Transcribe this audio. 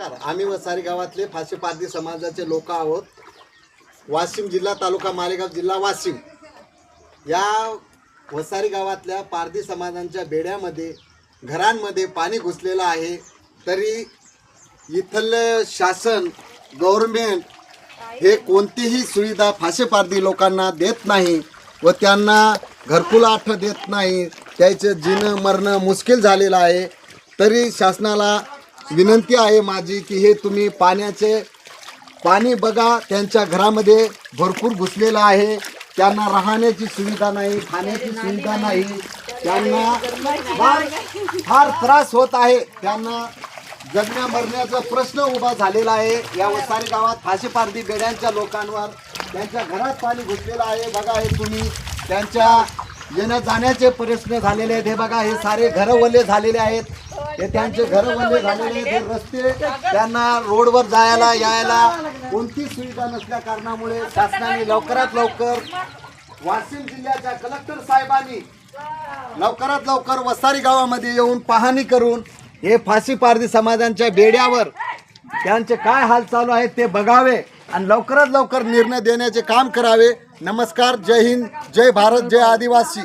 नमस्कार. आम्ही वसारी गावातले फाशी पारधी समाजाचे लोक आहोत. वाशिम जिल्हा तालुका मालेगाव जिल्हा वाशिम. या वसारी गावातल्या पारधी समाजांच्या बेड्यामध्ये घरांमध्ये पाणी घुसलेलं आहे. तरी इथलं शासन गव्हर्मेंट हे कोणतीही सुविधा फाशीपारधी लोकांना देत नाही व त्यांना घरकुल आठ देत नाही. त्याचं जिणं मरणं मुश्किल झालेलं आहे. तरी शासनाला विनंती आहे माझी की हे तुम्ही पाण्याचे पाणी बघा त्यांच्या घरामध्ये भरपूर घुसलेलं आहे. त्यांना राहण्याची सुविधा नाही खाण्याची सुविधा नाही. त्यांना फार फार त्रास होत आहे. त्यांना जगण्या मरण्याचा प्रश्न उभा झालेला आहे. या वसारी गावात फाशीपारधी बेड्यांच्या लोकांवर त्यांच्या घरात पाणी घुसलेलं आहे. बघा हे तुम्ही त्यांच्या येण्या जाण्याचे प्रश्न झालेले आहेत. हे बघा हे सारे घरवले झालेले आहेत. हे त्यांचे घरं वल्ले झालेले आहेत हे रस्ते त्यांना रोडवर जायला यायला कोणती सुविधा नसल्या कारणामुळे शासनाने लवकरात लवकर वाशिम जिल्ह्याच्या कलेक्टर साहेबांनी लवकरात लवकर वसारी गावामध्ये येऊन पाहणी करून हे फाशी पारधी समाजांच्या बेड्यावर त्यांचे काय हाल चालू आहेत ते बघावे आणि लवकरात लवकर निर्णय देण्याचे काम करावे. नमस्कार जय हिंद जय भारत जय आदिवासी.